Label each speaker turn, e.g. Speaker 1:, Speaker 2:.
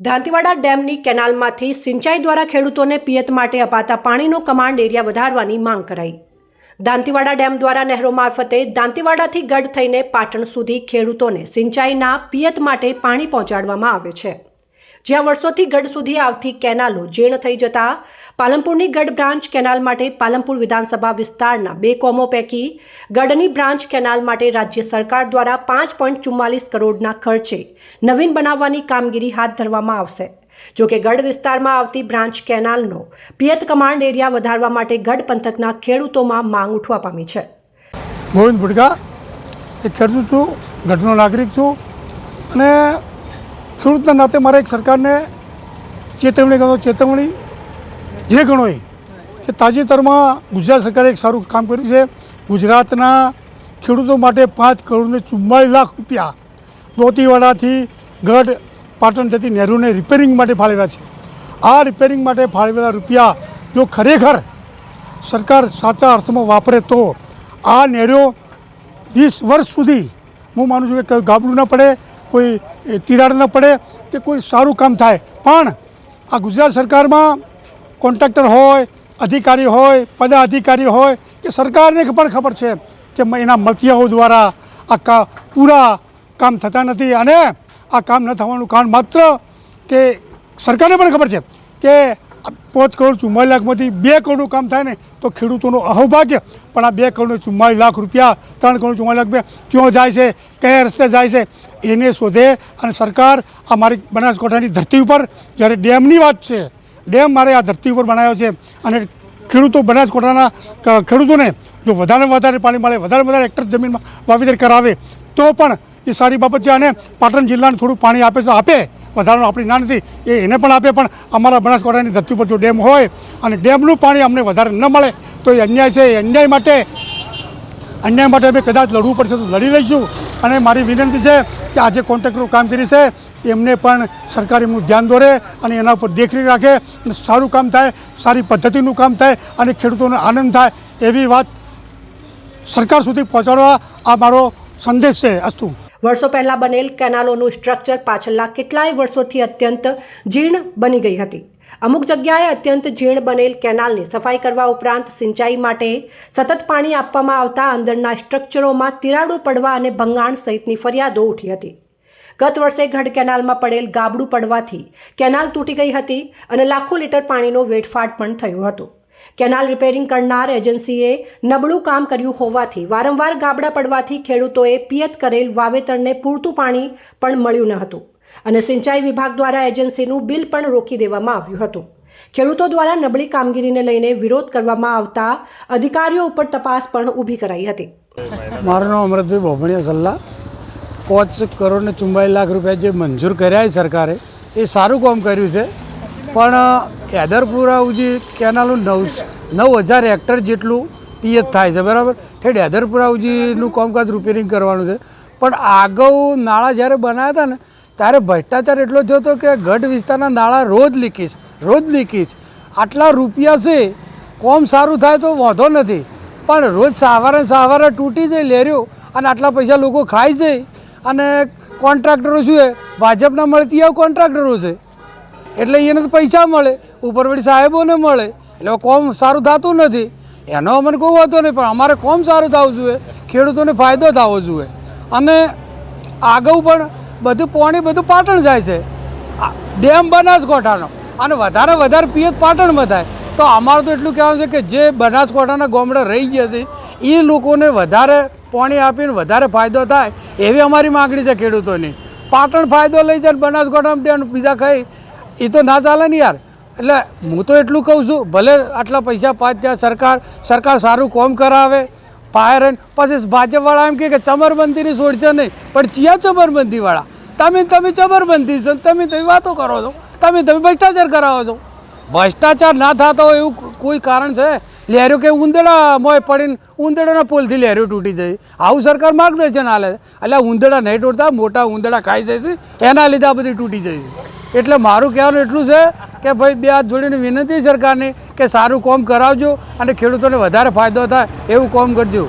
Speaker 1: દાંતીવાડા ડેમની કેનાલમાંથી સિંચાઈ દ્વારા ખેડૂતોને પિયત માટે અપાતા પાણીનો કમાન્ડ એરિયા વધારવાની માંગ કરાઈ. દાંતીવાડા ડેમ દ્વારા નહેરો મારફતે દાંતીવાડાથી ગઢ થઈને પાટણ સુધી ખેડૂતોને સિંચાઈના પિયત માટે પાણી પહોંચાડવામાં આવે છે. જ્યાં વર્ષોથી ગઢ સુધી આવતી કેનાલો જીર્ણ થઈ જતા, પાલનપુરની ગઢ બ્રાન્ચ કેનાલ માટે પાલનપુર વિધાનસભા વિસ્તારના બે કોમો પૈકી ગઢની બ્રાન્ચ કેનાલ માટે રાજ્ય સરકાર દ્વારા પાંચ પોઈન્ટ ચુમ્માલીસ કરોડના ખર્ચે નવીન બનાવવાની કામગીરી હાથ ધરવામાં આવશે. જો કે ગઢ વિસ્તારમાં આવતી બ્રાન્ચ કેનાલનો પિયત કમાન્ડ એરિયા વધારવા માટે ગઢ પંથકના ખેડૂતોમાં માંગ ઉઠવા પામી છે.
Speaker 2: ગોવિંદ ભુડકા એક ખેડૂત છું, ગઢનો નાગરિક છું અને ખેડૂતના નાતે મારે એક સરકારને ચેતવણી ગણો ચેતવણી જે ગણો એ, કે તાજેતરમાં ગુજરાત સરકારે એક સારું કામ કર્યું છે. ગુજરાતના ખેડૂતો માટે પાંચ કરોડને ચુમ્માલીસ લાખ રૂપિયા દોતીવાડાથી ગઢ પાટણ જતી નહેરુને રિપેરિંગ માટે ફાળવ્યા છે. આ રિપેરિંગ માટે ફાળવેલા રૂપિયા જો ખરેખર સરકાર સાચા અર્થમાં વાપરે તો આ નહેરો વીસ વર્ષ સુધી, હું માનું છું કે ગાબડું ન પડે કોઈ તિરાડ ન પડે કે કોઈ સારું કામ થાય. પણ આ ગુજરાત સરકારમાં કોન્ટ્રાક્ટર હોય, અધિકારી હોય, પદાધિકારી હોય, કે સરકારને પણ ખબર છે કે એના મળતિયાઓ દ્વારા આ કા પૂરા કામ થતા નથી અને આ કામ ન થવાનું કારણ માત્ર કે સરકારને પણ ખબર છે કે પાંચ કરોડ ચુમ્માલીસ લાખમાંથી બે કરોડનું કામ થાય ને તો ખેડૂતોનું અહોભાગ્ય. પણ આ બે કરોડ ચુમ્માલીસ લાખ રૂપિયા, ત્રણ કરોડ ચુમ્માલીસ લાખ રૂપિયા ક્યાં જાય છે? કયા રસ્તે જાય છે? એને શોધે અને સરકાર આ મારી બનાસકાંઠાની ધરતી ઉપર, જ્યારે ડેમની વાત છે, ડેમ મારે આ ધરતી ઉપર બનાવ્યો છે અને ખેડૂતો બનાસકાંઠાના ખેડૂતોને જો વધારે વધારે પાણી મળે, વધારે વધારે હેક્ટર જમીનમાં વાવેતર કરાવે, તો પણ એ સારી બાબત છે અને પાટણ જિલ્લાને થોડું પાણી આપે તો આપે. વધારાનું આપણી ના નથી, એ એને પણ આપે, પણ અમારા બનાસકાંઠાની ધરતી ઉપર જો ડેમ હોય અને ડેમનું પાણી અમને વધારે ન મળે, તો એ અન્યાય છે, એ અન્યાય માટે અન્યાય માટે અમે કદાચ લડવું પડશે તો લડી લઈશું. અને મારી વિનંતી છે કે આજે કોન્ટ્રાક્ટરો કામ કરી છે, એમને પણ સરકાર એમનું ધ્યાન દોરે અને એના ઉપર દેખરેખ રાખે અને સારું કામ થાય, સારી પદ્ધતિનું કામ થાય અને ખેડૂતોને આનંદ થાય, એવી વાત સરકાર સુધી પહોંચાડવા આ મારો સંદેશ છે, અસ્તુ.
Speaker 1: વર્ષો પહેલાં બનેલ કેનાલોનું સ્ટ્રક્ચર પાછલા કેટલાય વર્ષોથી અત્યંત જીર્ણ બની ગઈ હતી. અમુક જગ્યાએ અત્યંત જીર્ણ બનેલ કેનાલની સફાઈ કરવા ઉપરાંત સિંચાઈ માટે સતત પાણી આપવામાં આવતા અંદરના સ્ટ્રક્ચરોમાં તિરાડો પડવા અને ભંગાણ સહિતની ફરિયાદો ઉઠી હતી. ગત વર્ષે ગઢ કેનાલમાં પડેલ ગાબડું પડવાથી કેનાલ તૂટી ગઈ હતી અને લાખો લીટર પાણીનો વેડફાટ પણ થયો હતો. કેનાલ રિપેરિંગ કરનાર એજન્સીએ નબળું કામ કર્યું હોવાથી વારંવાર ગાબડા પડવાથી ખેડૂતોએ પિયત કરેલ વાવેતરને પૂરતું પાણી પણ મળ્યું ન હતું અને સિંચાઈ વિભાગ દ્વારા એજન્સીનું બિલ પણ રોકી દેવામાં આવ્યું હતું. ખેડૂતો દ્વારા નબળી કામગીરીને લઈને વિરોધ કરવામાં આવતા અધિકારીઓ ઉપર તપાસ પણ ઊભી કરાઈ હતી.
Speaker 3: મારું નામ અમૃતભાઈ બોભણિયા સલ્લા પાંચ કરોડ ને ચુમ્બાલીસ લાખ રૂપિયા જે મંજૂર કર્યા છે સરકારે, એ સારું કામ કર્યું છે. પણ હેદરપુરા ઉજી કેનાલનું નવ નવ હજાર હેક્ટર જેટલું પિયત થાય છે બરાબર ઠેઠ હેદરપુરા ઉજીનું કામકાજ રિપેરિંગ કરવાનું છે પણ આગળ નાળા જ્યારે બનાવ્યા હતા ને ત્યારે ભ્રષ્ટાચાર એટલો થયો હતો કે ગઢ વિસ્તારના નાળા રોજ લીકીશ રોજ લીકીશ આટલા રૂપિયા છે કોમ સારું થાય તો વાંધો નથી પણ રોજ સવારે સવારે તૂટી જાય લેર્યો અને આટલા પૈસા લોકો ખાઈ જાય અને કોન્ટ્રાક્ટરો શું છે ભાજપના મળતી આવ કોન્ટ્રાક્ટરો છે એટલે એને તો પૈસા મળે. ઉપરવાળી સાહેબોને મળે. એટલે કોમ સારું થતું નથી. એનો અમને કોઈ વાંધો નહીં, પણ અમારે કોમ સારું થવું જોઈએ. ખેડૂતોને ફાયદો થવો જોઈએ. અને આગળ પણ બધું પાણી બધું પાટણ જાય છે. ડેમ બનાસકાંઠાનો. અને વધારે વધારે પિયત પાટણમાં થાય. તો અમારું તો એટલું કહેવાનું છે કે જે બનાસકાંઠાના ગામડા રહી ગયા છે, એ લોકોને વધારે પાણી આપીને વધારે ફાયદો થાય એવી અમારી માગણી છે ખેડૂતોની. પાટણ ફાયદો લઈ જાય બનાસકાંઠામાં ડેમ બીજા ખાઈ એ તો ના ચાલે ને યાર. એટલે હું તો એટલું કહું છું, ભલે આટલા પૈસા પાસ ત્યાં સરકાર સરકાર સારું કોમ કરાવે, પાયર પછી ભાજપવાળા એમ કે ચમરબંધીની છોડશે નહીં, પણ ચિયા ચમરબંધીવાળા? તમે તમે ચમરબંધી છો તમે તમે વાતો કરો છો. તમે તમે ભ્રષ્ટાચાર કરાવો છો. ભ્રષ્ટાચાર ના થતો હોય એવું કોઈ કારણ છે? લહેરું કે ઉંદડા મોય પડીને ઉંદડાના પુલથી લહેરું તૂટી જાય. આવું સરકાર માર્ગદર્શન હાલે એટલે ઉંદડા નહીં તૂટતા, મોટા ઉંદડા ખાઈ જાય છે. એના લીધે આ બધી તૂટી જાય છે. એટલે મારું કહેવાનું એટલું છે કે ભાઈ બે હાથ જોડીને વિનંતી સરકારની કે સારું કોમ કરાવજો અને ખેડૂતોને વધારે ફાયદો થાય એવું કોમ કરજો.